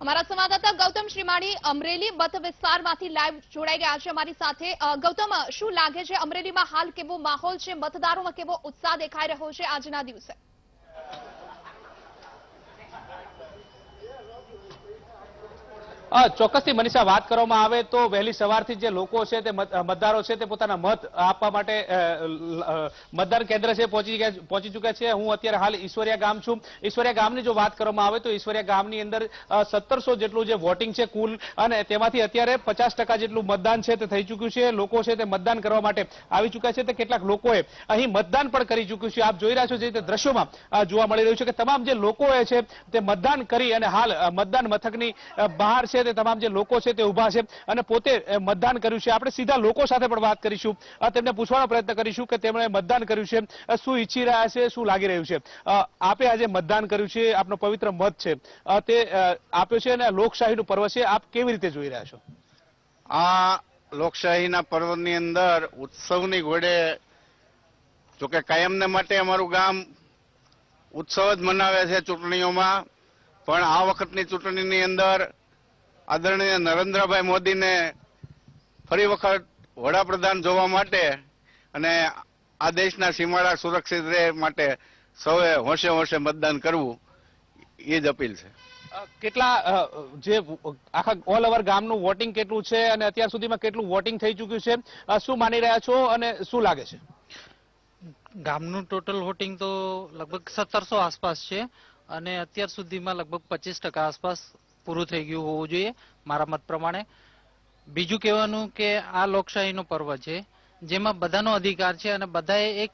અમારા સંવાદદાતા ગૌતમ શ્રીમાળી અમરેલી મત વિસ્તારમાંથી લાઈવ જોડાઈ ગયા છે અમારી સાથે. ગૌતમ, શું લાગે છે અમરેલીમાં હાલ કેવો માહોલ છે? મતદારોમાં કેવો ઉત્સાહ દેખાઈ રહ્યો છે આજના દિવસે? ચોક્કસથી મનીષા, વાત કરવામાં આવે તો વહેલી સવારથી જે લોકો છે તે મતદારો છે તે પોતાના મત આપવા માટે મતદાન કેન્દ્ર છે પહોંચી પહોંચી ચૂક્યા છે. હું અત્યારે હાલ ઈશ્વરિયા ગામ છું. ઈશ્વરિયા ગામની જો વાત કરવામાં આવે તો ઈશ્વરિયા ગામની અંદર સત્તરસો જેટલું જે વોટિંગ છે કુલ અને તેમાંથી અત્યારે પચાસ જેટલું મતદાન છે તે થઈ ચૂક્યું છે. લોકો છે તે મતદાન કરવા માટે આવી ચૂક્યા છે. તે કેટલાક લોકોએ અહીં મતદાન પણ કરી ચૂક્યું છે. આપ જોઈ રહ્યા છો જે રીતે દ્રશ્યોમાં જોવા મળી રહ્યું છે કે તમામ જે લોકોએ છે તે મતદાન કરી અને હાલ મતદાન મથકની બહાર છે તે તમામ જે લોકો છે તે ઊભા છે અને પોતે મતદાન કર્યું છે. આપણે સીધા લોકો સાથે પણ વાત કરીશું. તેમને પૂછવાનો પ્રયત્ન કરીશું કે તેમણે મતદાન કર્યું છે. શું ઈચ્છી રહ્યા છે, શું લાગી રહ્યું છે? આપે આજે મતદાન કર્યું છે, આપનો પવિત્ર મત છે. તે આપ્યો છે અને લોકશાહીનું પર્વ છે. આપ કેવી રીતે જોઈ રહ્યા છો? આ લોકશાહીના પર્વની અંદર ઉત્સવની ઘોડે, જોકે કાયમને માટે અમારું ગામ ઉત્સવ જ મનાવે છે ચૂંટણીઓમાં, પણ આ વખતની ચૂંટણીની અંદર આદરણીય નરેન્દ્રભાઈ મોદીને ફરી વખત વડાપ્રધાન જોવા માટે અને આ દેશના સીમાડા સુરક્ષિત રહે માટે સૌએ હોંશે હોંશે મતદાન કરવું એ જ અપીલ છે. કેટલા જે આખા ઓલ ઓવર ગામનું વોટિંગ કેટલું છે અને અત્યાર સુધીમાં કેટલું વોટિંગ થઈ ચૂક્યું છે? શું માની રહ્યા છો અને શું લાગે છે? ગામનું ટોટલ વોટિંગ તો લગભગ સત્તરસો આસપાસ છે અને અત્યાર સુધીમાં લગભગ પચીસ ટકા આસપાસ પૂરું થઈ ગયું હોવું જોઈએ મારા મત પ્રમાણે. બીજું કહેવાનું કે આ લોકશાહીનો પર્વ છે જેમાં બધાનો અધિકાર છે અને બધાએ એક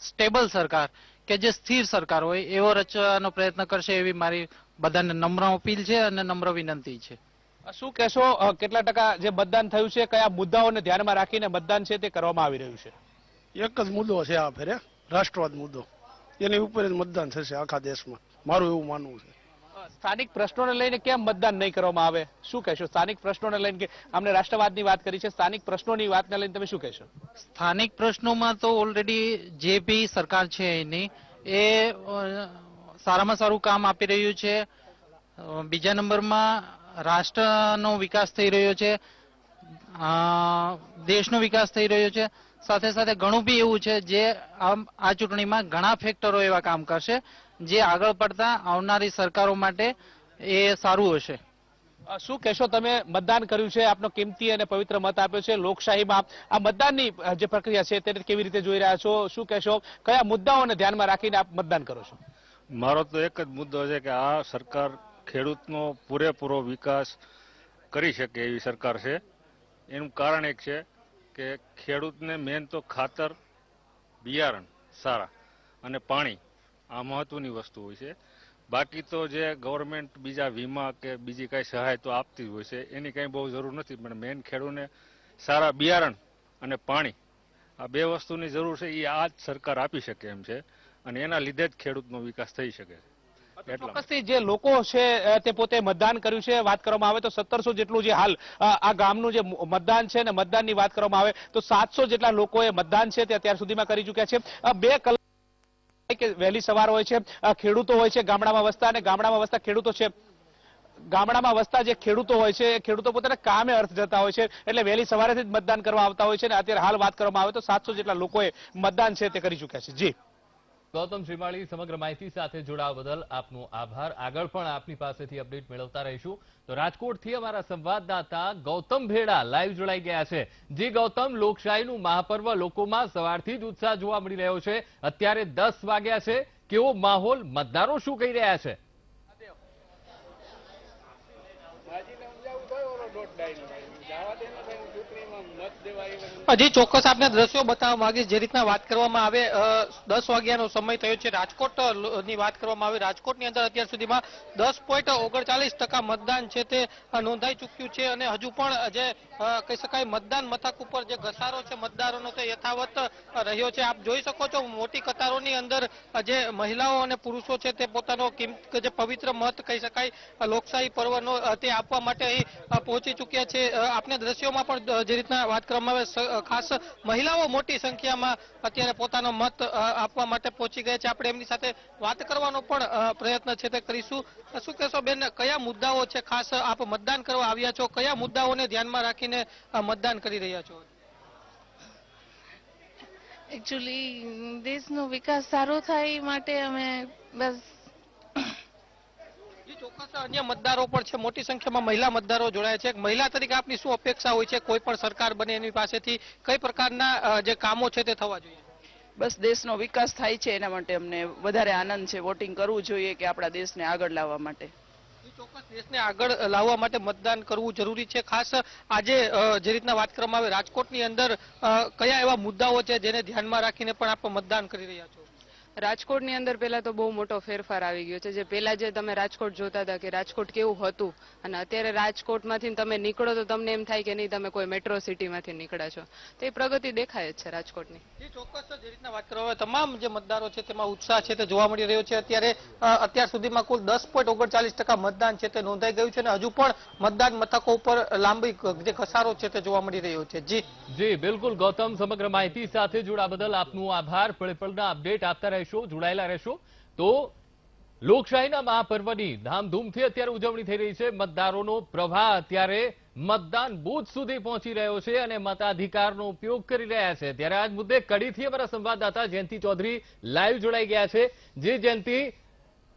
સ્ટેબલ સરકાર કે જે સ્થિર સરકાર હોય એવો રચવાનો પ્રયત્ન કરશે એવી મારી બધાને નમ્ર અપીલ છે અને નમ્ર વિનંતી છે. શું કહેશો કેટલા ટકા જે મતદાન થયું છે કયા મુદ્દાઓને ધ્યાનમાં રાખીને મતદાન છે તે કરવામાં આવી રહ્યું છે? એક જ મુદ્દો છે આ ફેરે રાષ્ટ્રવાદ મુદ્દો. એની ઉપર જ મતદાન થશે આખા દેશમાં. મારું એવું માનવું છે. સ્થાનિક પ્રશ્નોને લઈને કેમ મતદાન નહીં કરવામાં આવે? શું કહેશો? સ્થાનિક પ્રશ્નોને લઈને કે અમને રાષ્ટ્રવાદની વાત કરી છે, સ્થાનિક પ્રશ્નોની વાતને લઈને તમે શું કહેશો? સ્થાનિક પ્રશ્નોમાં તો ઓલરેડી જે બી સરકાર છે એની, એ સારામાં સારું કામ આપી રહ્યું છે. બીજા નંબરમાં રાષ્ટ્રનો વિકાસ થઈ રહ્યો છે. દેશનો વિકાસ થઈ રહ્યો છે. સાથે સાથે ઘણું બી એવું છે જે આ ચૂંટણીમાં ઘણા ફેક્ટરો એવા કામ કરશે. જે આગળ પડતા આવનારી સરકારો માટે એ સારું હશે. શું કહેશો તમે? મતદાન કર્યું છે આપનો કિંમતી અને પવિત્ર મત આપ્યો છે લોકશાહીમાં આ મતદાનની જે પ્રક્રિયા છે તેને કેવી રીતે જોઈ રહ્યા છો? શું કહેશો? કયા મુદ્દાઓને ધ્યાનમાં રાખીને આપ મતદાન કરો છો? મારો તો એક જ મુદ્દો છે કે આ સરકાર ખેડૂતનો પૂરેપૂરો વિકાસ કરી શકે એવી સરકાર છે. એનું કારણ એક છે કે ખેડૂતને મેન તો ખાતર બિયારણ સારા અને પાણી. આ મહત્વની વસ્તુ હોય છે. બાકી તો જે ગવર્મેન્ટ બીજા વીમા કે બીજી કઈ સહાય તો આપતી જ હોય છે એની કઈ બહુ જરૂર નથી. પણ મેન ખેડૂતને સારા બિયારણ અને પાણી આ બે વસ્તુની જરૂર છે એ આ જ સરકાર આપી શકે એમ છે. અને એના લીધે જ ખેડૂતનો વિકાસ થઈ શકે છે. ચોક્કસથી જે લોકો છે તે પોતે મતદાન કર્યું છે વાત કરવામાં આવે તો સત્તરસો જેટલું જે હાલ આ ગામનું જે મતદાન છે ને મતદાનની વાત કરવામાં આવે તો સાતસો જેટલા લોકોએ મતદાન છે તે અત્યાર સુધીમાં કરી ચૂક્યા છે. બે કલાક કે વહેલી સવાર હોય છે ખેડૂતો હોય છે ગામડામાં વસતા અને ગામડામાં વસતા ખેડૂતો છે. ગામડામાં વસતા જે ખેડૂતો હોય છે, એ ખેડૂતો પોતાના કામે અર્થ જતા હોય છે, એટલે વહેલી સવારેથી જ મતદાન કરવા આવતા હોય છે અને અત્યારે હાલ વાત કરવામાં આવે તો સાતસો જેટલા લોકોએ મતદાન છે તે કરી ચૂક્યા છે. જી. ગૌતમ શ્રીમાળી, સમગ્ર માહિતી સાથે જોડાવા બદલ આપનો આભાર. આગળ પણ આપની પાસેથી અપડેટ મેળવતા રહીશું. તો રાજકોટથી અમારા સંવાદદાતા ગૌતમ ભેડા લાઈવ જોડાઈ ગયા છે. જે ગૌતમ, લોકશાહીનું મહાપર્વ લોકોમાં સવારથી જ ઉત્સાહ જોવા મળી રહ્યો છે. અત્યારે દસ વાગ્યા છે. કેવો માહોલ? મતદારો શું કહી રહ્યા છે? હજી ચોક્કસ આપને દ્રશ્યો બતાવવા માંગીશ જે રીતના વાત કરવામાં આવે દસ વાગ્યાનો સમય થયો છે. રાજકોટની વાત કરવામાં આવે, રાજકોટની અંદર અત્યાર સુધીમાં દસ પોઈન્ટ ઓગણચાલીસ ટકા મતદાન છે તે નોંધાઈ ચૂક્યું છે અને હજુ પણ જે કહી શકાય, મતદાન મથક ઉપર જે ઘસારો છે, મતદારોનો તે યથાવત રહ્યો છે. આપ જોઈ શકો છો, મોટી કતારોની અંદર જે મહિલાઓ અને પુરુષો છે તે પોતાનો જે પવિત્ર મત, કહી શકાય લોકશાહી પર્વનો તે આપવા માટે અહીં પહોંચી ચૂક્યા છે. આપને દ્રશ્યોમાં પણ જે રીતના વાત મહિલાઓ મોટી સંખ્યામાં અત્યારે પોતાનો મત આપવા માટે પહોંચી ગયા છે. એમની સાથે વાત કરવાનો પણ પ્રયત્ન છે તે કરીશું. શું કહેશો બેન, કયા મુદ્દાઓ છે? ખાસ આપ મતદાન કરવા આવ્યા છો. કયા મુદ્દાઓને ધ્યાનમાં રાખીને મતદાન કરી રહ્યા છો? એકચ્યુઅલી દેશનો વિકાસ સારો થાય માટે અમે બસ ચોક્કસ અન્ય મતદારો પણ છે. મોટી સંખ્યામાં મહિલા મતદારો જોડાયા છે. મહિલા તરીકે આપની શું અપેક્ષા હોય છે? કોઈ પણ સરકાર બને એની પાસેથી કઈ પ્રકારના જે કામો છે તે થવા જોઈએ? બસ દેશનો વિકાસ થાય છે એના માટે અમને વધારે આનંદ છે. વોટિંગ કરવું જોઈએ કે આપણા દેશને આગળ લાવવા માટે. ચોક્કસ દેશને આગળ લાવવા માટે મતદાન કરવું જરૂરી છે. ખાસ આજે જે રીતના વાત કરવામાં આવે રાજકોટની અંદર કયા એવા મુદ્દાઓ છે જેને ધ્યાનમાં રાખીને પણ આપ મતદાન કરી રહ્યા છો? રાજકોટની અંદર પહેલા તો બહુ મોટો ફેરફાર આવી ગયો છે. જે પહેલા જે તમે રાજકોટ જોતા હતા કે રાજકોટ કેવું હતું અને અત્યારે રાજકોટમાંથી તમે નીકળો તો તમને એમ થાય કે નહીં તમે કોઈ મેટ્રો સિટીમાંથી નીકળ્યા છો. તો એ પ્રગતિ દેખાય જ છે રાજકોટની. જી ચોક્કસ જે રીતના વાત કરવામાં આવે તમામ જે મતદારો છે તેમાં ઉત્સાહ છે તે જોવા મળી રહ્યો છે. અત્યારે અત્યાર સુધીમાં કુલ દસ પોઈન્ટ ઓગણચાલીસ ટકા મતદાન છે તે નોંધાઈ ગયું છે અને હજુ પણ મતદાન મથકો ઉપર લાંબી જે ઘસારો છે તે જોવા મળી રહ્યો છે. જી. જી બિલકુલ ગૌતમ સમગ્ર માહિતી સાથે જોડા બદલ આપનું આભાર. પળે પળના અપડેટ આપતા રહેશો, જોડાયેલા રહેશો. તો લોકશાહીના મહાપર્વની ધામધૂમથી અત્યારે ઉજવણી થઈ રહી છે. મતદારોનો પ્રવાહ અત્યારે મતદાન બૂથ સુધી પહોંચી રહ્યો છે અને મતાધિકારનો ઉપયોગ કરી રહ્યા છે. ત્યારે આજ મુદ્દે કડીથી અમારા સંવાદદાતા જયંતિ ચૌધરી લાઈવ જોડાઈ ગયા છે. જે જયંતિ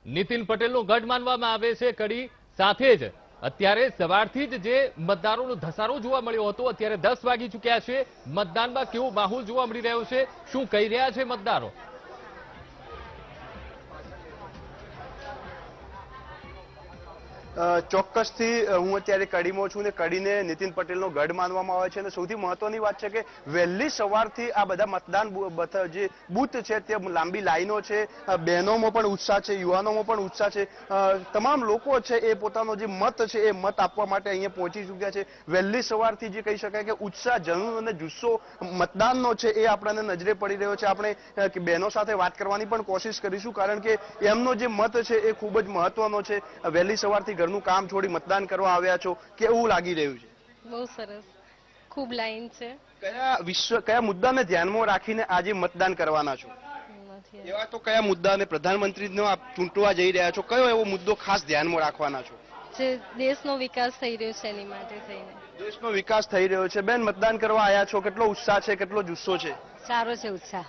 નીતિન પટેલનો ગઢ માનવામાં આવે છે. કડી સાથે જ અત્યારે સવારથી જ જે મતદારોનો ધસારો જોવા મળ્યો હતો, અત્યારે દસ વાગી ચૂક્યા છે. મતદાનમાં કેવો માહોલ જોવા મળી રહ્યો છે? શું કહી રહ્યા છે મતદારો? ચોક્કસથી હું અત્યારે કડીમાં છું ને કડીને નીતિન પટેલનો ગઢ માનવામાં આવે છે અને સૌથી મહત્વની વાત છે કે વહેલી સવારથી આ બધા મતદાન જે બૂથ છે તે લાંબી લાઈનો છે બહેનોમાં પણ ઉત્સાહ છે, યુવાનોમાં પણ ઉત્સાહ છે. તમામ લોકો છે એ પોતાનો જે મત છે એ મત આપવા માટે અહીંયા પહોંચી ચૂક્યા છે. વહેલી સવારથી જે કહી શકાય કે ઉત્સાહ, જનૂન અને જુસ્સો મતદાનનો છે એ આપણને નજરે પડી રહ્યો છે. આપણે બહેનો સાથે વાત કરવાની પણ કોશિશ કરીશું કારણ કે એમનો જે મત છે એ ખૂબ જ મહત્વનો છે. વહેલી સવારથી ઘરનું કામ છોડી મતદાન કરવા આવ્યા છો કેવું લાગી રહ્યું છે? બહુ સરસ. ખૂબ લાઈન છે. કયા વિશ્વ કયા મુદ્દાને ધ્યાનમાં રાખીને આજે મતદાન કરવાના છો? એવા તો કયા મુદ્દાને પ્રધાનમંત્રીનો આપ ચૂંટવા જઈ રહ્યા છો? કયો એવો મુદ્દો ખાસ ધ્યાનમાં રાખવાના છો? જે દેશનો વિકાસ થઈ રહ્યો છે એની માટે થઈને. દેશનો વિકાસ થઈ રહ્યો છે. બેન મતદાન કરવા આવ્યા છો? કેટલો ઉત્સાહ છે? કેટલો જુસ્સો છે? સારો છે ઉત્સાહ.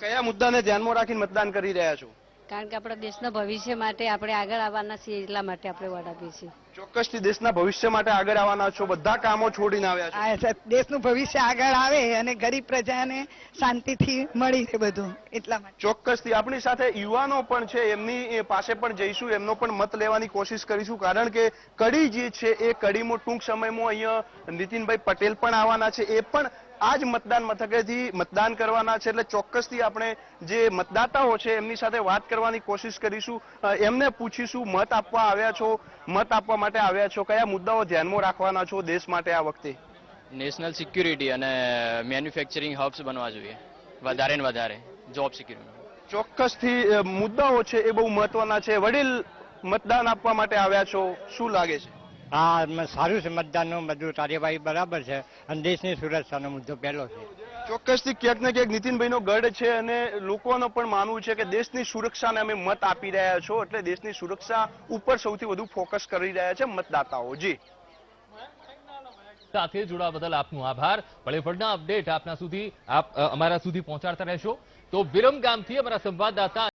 કયા મુદ્દાને ધ્યાનમાં રાખીને મતદાન કરી રહ્યા છો? કારણ કે આપણા દેશના ભવિષ્ય માટે આપણે આગળ આવવાના છીએ એટલા માટે આપણે વોટ આપીએ છીએ. ચોક્કસથી દેશના ભવિષ્ય માટે આગળ આવવાના છો બધા કામો છોડીને આવ્યા છો દેશનું ભવિષ્ય આગળ આવે અને ગરીબ પ્રજાને શાંતિથી મળી રહે બધું એટલા માટે. ચોક્કસથી આપણી સાથે યુવાનો પણ છે એમની એ પાસે પણ જઈશું એમનો પણ મત લેવાની કોશિશ કરીશું કારણ કે કડી જે છે એ કડીમાં ટૂંક સમયમાં અહીંયા નીતિનભાઈ પટેલ પણ આવવાના છે એ પણ આ જ મતદાન મથકેથી મતદાન કરવાના છે એટલે ચોક્કસથી આપણે જે મતદાતાઓ છે એમની સાથે વાત કરવાની કોશિશ કરીશું. એમને પૂછીશું મત આપવા આવ્યા છો મત આપવા માટે આવ્યા છો કયા મુદ્દાઓ ધ્યાનમાં રાખવાના છો દેશ માટે આ વખતે? નેશનલ સિક્યુરિટી અને મેન્યુફેક્ચરિંગ હબ્સ બનવા જોઈએ. વધારે ને વધારે જોબ સિક્યુરિટી. ચોક્કસથી મુદ્દાઓ છે એ બહુ મહત્વના છે. વડીલ મતદાન આપવા માટે આવ્યા છો શું લાગે છે? હા સારું છે મતદાનનું બધું કાર્યવાહી બરાબર છે. અને દેશની સુરક્ષાનો મુદ્દો પહેલો છે. ચોક્કસથી ક્યાંક ને ક્યાંક નીતિનભાઈનો ગઢ છે અને લોકોનું પણ માનવું છે કે દેશની સુરક્ષાને અમે મત આપી રહ્યા છો એટલે દેશની સુરક્ષા ઉપર સૌથી વધુ ફોકસ કરી રહ્યા છે મતદાતાઓ. જી. સાથે જોડા બદલ આપનો આભાર. પળેપળના અપડેટ આપના સુધી આપ અમારા સુધી પહોંચાડતા રહેશો. તો વિરમગામથી અમારા સંવાદદાતા